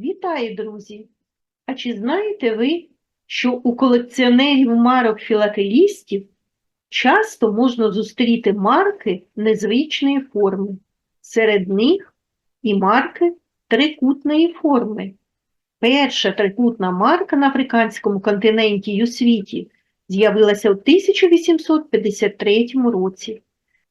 Вітаю, друзі! А чи знаєте ви, що у колекціонерів марок філателістів часто можна зустріти марки незвичної форми, серед них і марки трикутної форми. Перша трикутна марка на африканському континенті й у світі з'явилася у 1853 році.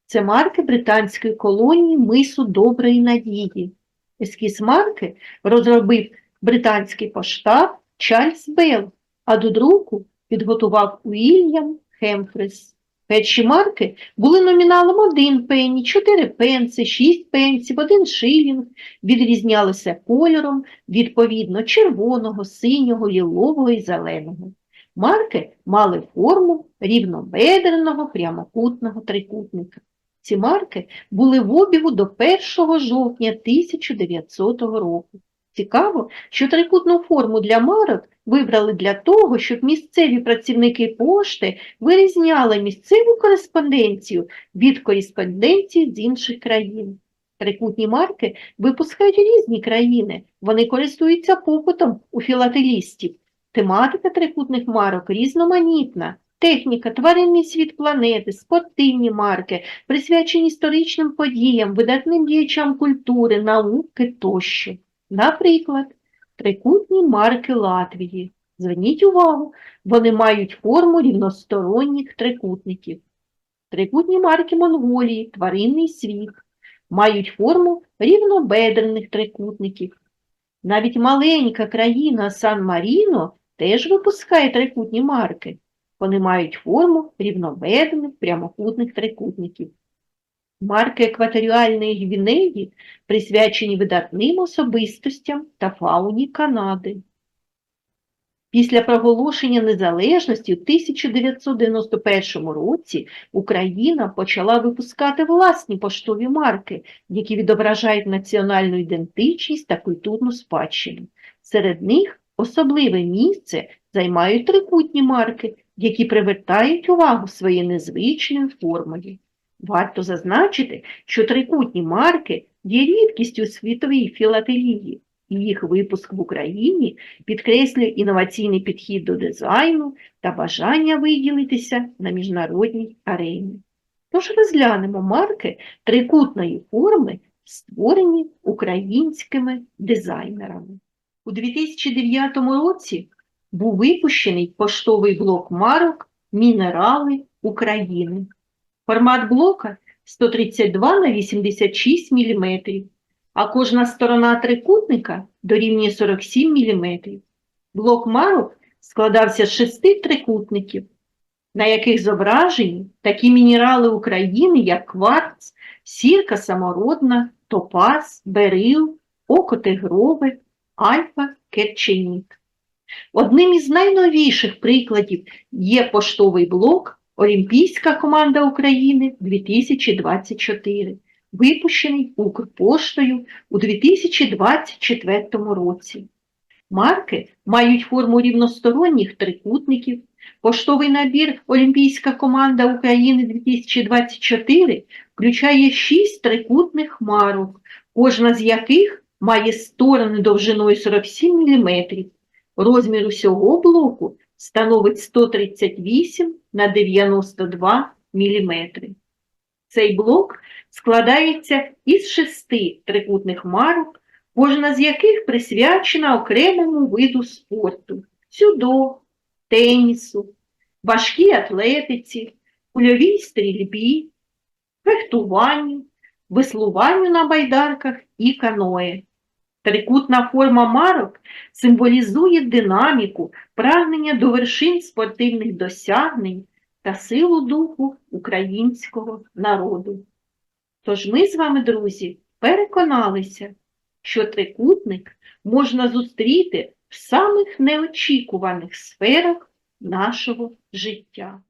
Це марки британської колонії мису Доброї Надії. Ескіз марки розробив британський поштар Чарльз Белл, а до друку підготував Уільям Хемфрис. Перші марки були номіналом 1 пенні, 4 пенси, 6 пенсів, 1 шилінг, відрізнялися кольором відповідно червоного, синього, лілового і зеленого. Марки мали форму рівнобедреного прямокутного трикутника. Ці марки були в обігу до 1 жовтня 1900 року. Цікаво, що трикутну форму для марок вибрали для того, щоб місцеві працівники пошти вирізняли місцеву кореспонденцію від кореспонденції з інших країн. Трикутні марки випускають різні країни, вони користуються попитом у філателістів. Тематика трикутних марок різноманітна. Техніка, тваринний світ планети, спортивні марки, присвячені історичним подіям, видатним діячам культури, науки тощо. Наприклад, трикутні марки Латвії. Зверніть увагу, вони мають форму рівносторонніх трикутників. Трикутні марки Монголії, тваринний світ, мають форму рівнобедрених трикутників. Навіть маленька країна Сан-Маріно теж випускає трикутні марки. Вони мають форму рівнобедрених прямокутних трикутників. Марки екваторіальної Гвінеї присвячені видатним особистостям та фауні Канади. Після проголошення незалежності у 1991 році Україна почала випускати власні поштові марки, які відображають національну ідентичність та культурну спадщину. Серед них особливе місце займають трикутні марки, які привертають увагу своєю незвичною формою. Варто зазначити, що трикутні марки є рідкістю світовій філателії, і їх випуск в Україні підкреслює інноваційний підхід до дизайну та бажання виділитися на міжнародній арені. Тож розглянемо марки трикутної форми, створені українськими дизайнерами. У 2009 році був випущений поштовий блок марок Мінерали України. Формат блока 132 на 86 мм, а кожна сторона трикутника дорівнює 47 мм. Блок марок складався з шести трикутників, на яких зображені такі мінерали України, як кварц, сірка самородна, топаз, берил, окотигрове, альфа, керченіт. Одним із найновіших прикладів є поштовий блок Олімпійська команда України 2024, випущений Укрпоштою у 2024 році. Марки мають форму рівносторонніх трикутників. Поштовий набір Олімпійська команда України 2024 включає 6 трикутних марок, кожна з яких має сторони довжиною 47 мм. Розмір усього блоку становить 138 на 92 мм. Цей блок складається із шести трикутних марок, кожна з яких присвячена окремому виду спорту дзюдо, тенісу, важкій атлетиці, кульовій стрільбі, фехтуванню, веслуванню на байдарках і каное. Трикутна форма марок символізує динаміку, прагнення до вершин спортивних досягнень та силу духу українського народу. Тож ми з вами, друзі, переконалися, що трикутник можна зустріти в самих неочікуваних сферах нашого життя.